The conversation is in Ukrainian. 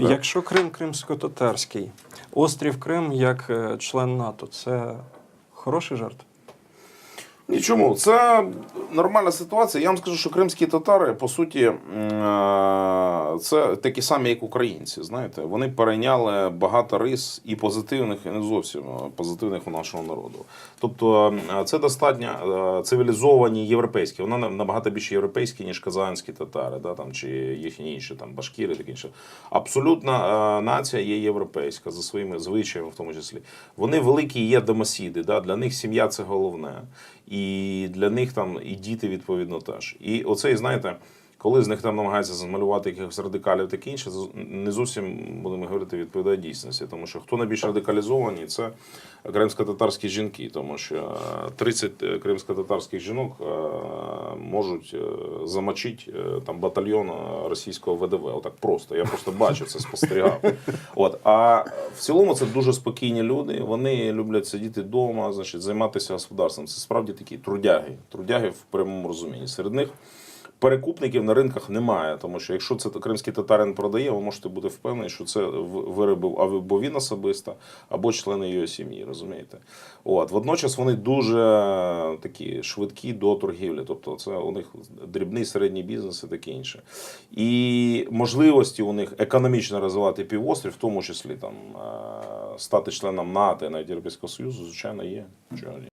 Якщо Крим кримсько-татарський, острів Крим як е, член НАТО, це хороший жарт? Нічому, це нормальна ситуація. Я вам скажу, що кримські татари, по суті, е, це такі самі, як українці. Знаєте, вони перейняли багато рис і позитивних, і не зовсім е, позитивних у нашого народу. Тобто, е, це достатньо цивілізовані європейські. Вони на- набагато більше європейські, ніж казанські татари, да, там, чи їхні інші там башкіри, таке інше. Абсолютна нація є європейська за своїми звичаями, в тому числі. Вони великі є домосіди. Да? Для них сім'я це головне. І для них там і діти відповідно теж. І оцей, знаєте, коли з них там намагаються замалювати якихось радикалів таке інше, не зовсім будемо говорити відповідає дійсності. Тому що хто найбільш радикалізовані, це кримсько-татарські жінки, тому що е, 30 кримсько-татарських жінок е, можуть е, замочити е, там батальйон е, російського ВДВ. Отак просто. Я просто бачив це, спостерігав. От а в цілому це дуже спокійні люди. Вони люблять сидіти вдома, значить, займатися господарством. Це справді такі трудяги, трудяги в прямому розумінні. Серед них перекупників на ринках немає, тому що якщо це кримський татарин продає, ви можете бути впевнені, що це виробив або він особисто, або члени його сім'ї. Розумієте? От водночас вони дуже такі швидкі до торгівлі, тобто це у них дрібний середній бізнес і таке інше. І можливості у них економічно розвивати півострів, в тому числі там е, стати членом НАТО навіть Європейського Союзу, звичайно, є. Чого ні?